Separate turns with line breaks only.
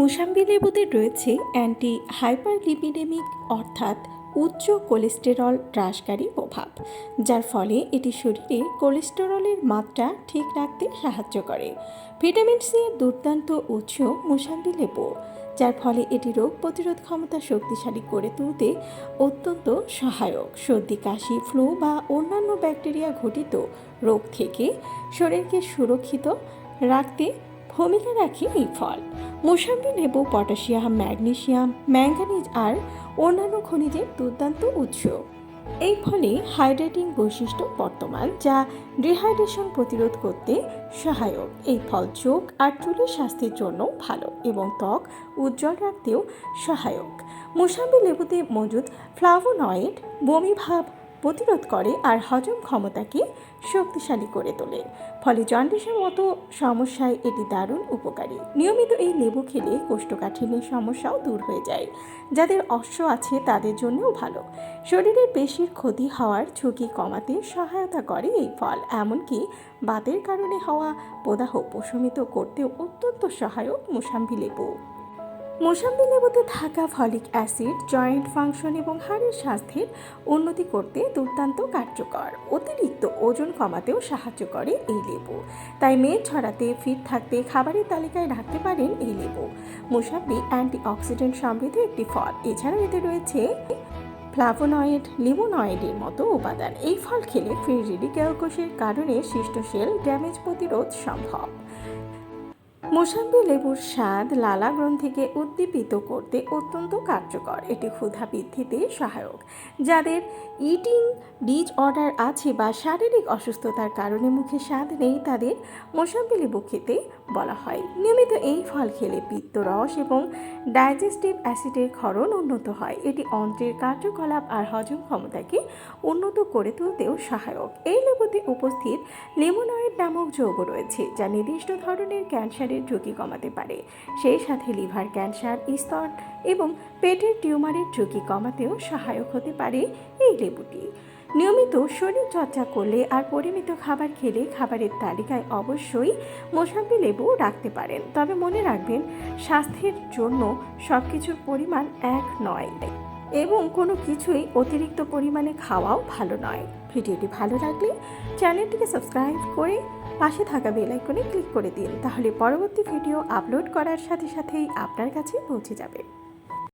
মোসাম্বি লেবুতে রয়েছে অ্যান্টি হাইপারলিপিডেমিক অর্থাৎ উচ্চ কোলেস্টেরল হ্রাসকারী প্রভাব, যার ফলে এটি শরীরে কোলেস্টেরলের মাত্রা ঠিক রাখতে সাহায্য করে। ভিটামিন সি এর দুর্দান্ত উৎস মোসাম্বি লেবু, যার ফলে এটি রোগ প্রতিরোধ ক্ষমতা শক্তিশালী করে তুলতে অত্যন্ত সহায়ক। সর্দি, কাশি, ফ্লু বা অন্যান্য ব্যাকটেরিয়া ঘটিত রোগ থেকে শরীরকে সুরক্ষিত রাখতে ভূমিকা রাখে এই ফল। মোসাম্বি লেবু পটাশিয়াম ম্যাগনেসিয়াম ম্যাঙ্গানিজ আর অন্যান্য খনিজের দুর্দান্ত উৎস। এই ফলে হাইড্রেটিং বৈশিষ্ট্য বর্তমান, যা ডিহাইড্রেশন প্রতিরোধ করতে সহায়ক। এই ফল চোখ আর চুলের স্বাস্থ্যের জন্য ভালো এবং ত্বক উজ্জ্বল রাখতেও সহায়ক। মোসাম্বি লেবুতে মজুদ ফ্লাভোনয়েড, বমি ভাব প্রতিরোধ করে আর হজম ক্ষমতাকে শক্তিশালী করে তোলে। ফলে জন্ডিসের মতো সমস্যায় এটি দারুণ উপকারী। নিয়মিত এই লেবু খেলে কোষ্ঠকাঠিন্যের সমস্যাও দূর হয়ে যায়। যাদের অশ্ব আছে তাদের জন্যও ভালো। শরীরের পেশির ক্ষতি হওয়ার ঝুঁকি কমাতে সহায়তা করে এই ফল। এমনকি বাতের কারণে হওয়া প্রদাহ প্রশমিত করতেও অত্যন্ত সহায়ক মোসাম্বি লেবু। মোসাম্বি লেবুতে থাকা ফলিক অ্যাসিড, জয়েন্ট ফাংশন এবং হাড়ের স্বাস্থ্যের উন্নতি করতে দুর্দান্ত কার্যকর। অতিরিক্ত ওজন কমাতেও সাহায্য করে এই লেবু। তাই মেদ ছড়াতে, ফিট থাকতে, খাবারের তালিকায় রাখতে পারেন এই লেবু। মোসাম্বি অ্যান্টি অক্সিডেন্ট সমৃদ্ধ একটি ফল। এছাড়াও এতে রয়েছে ফ্লাভোনয়েড, লিমোনয়েডের মতো উপাদান। এই ফল খেলে ফ্রি রেডিক্যাল কোষের কারণে সৃষ্ট সেল ড্যামেজ প্রতিরোধ সম্ভব। মোসাম্বি লেবুর স্বাদ লালা গ্রন্থিকে উদ্দীপিত করতে অত্যন্ত কার্যকর। এটি ক্ষুধা বৃদ্ধিতে সহায়ক। যাদের ইটিং ডিজ অর্ডার আছে বা শারীরিক অসুস্থতার কারণে মুখে স্বাদ নেই, তাদের মোসাম্বি লেবু খেতে বলা হয়। নিয়মিত এই ফল খেলে পিত্তরস এবং ডাইজেস্টিভ অ্যাসিডের ক্ষরণ উন্নত হয়। এটি অন্ত্রের কার্যকলাপ আর হজম ক্ষমতাকে উন্নত করে তুলতেও সহায়ক। এই লেবুতে উপস্থিত লিমোনয়েড নামক যৌগ রয়েছে, যা নির্দিষ্ট ধরনের ক্যান্সারের ঝুঁকি কমাতে পারে। সেই সাথে লিভার ক্যান্সার, স্তন এবং পেটের টিউমারের ঝুঁকি কমাতেও সহায়ক হতে পারে এই লেবুটি। নিয়মিত শরীর চর্চা করলে আর পরিমিত খাবার খেলে খাবারের তালিকায় অবশ্যই মোসাম্বি লেবু রাখতে পারেন। তবে মনে রাখবেন, স্বাস্থ্যের জন্য সব কিছুর পরিমাণ এক নয়। এবং কোনো কিছুই অতিরিক্ত পরিমাণে খাওয়াও ভালো নয়। ভিডিওটি ভালো লাগলে চ্যানেলটিকে সাবস্ক্রাইব করে পাশে থাকা বেল আইকনে ক্লিক করে দিন। তাহলে পরবর্তী ভিডিও আপলোড করার সাথে সাথেই আপনার কাছে পৌঁছে যাবে।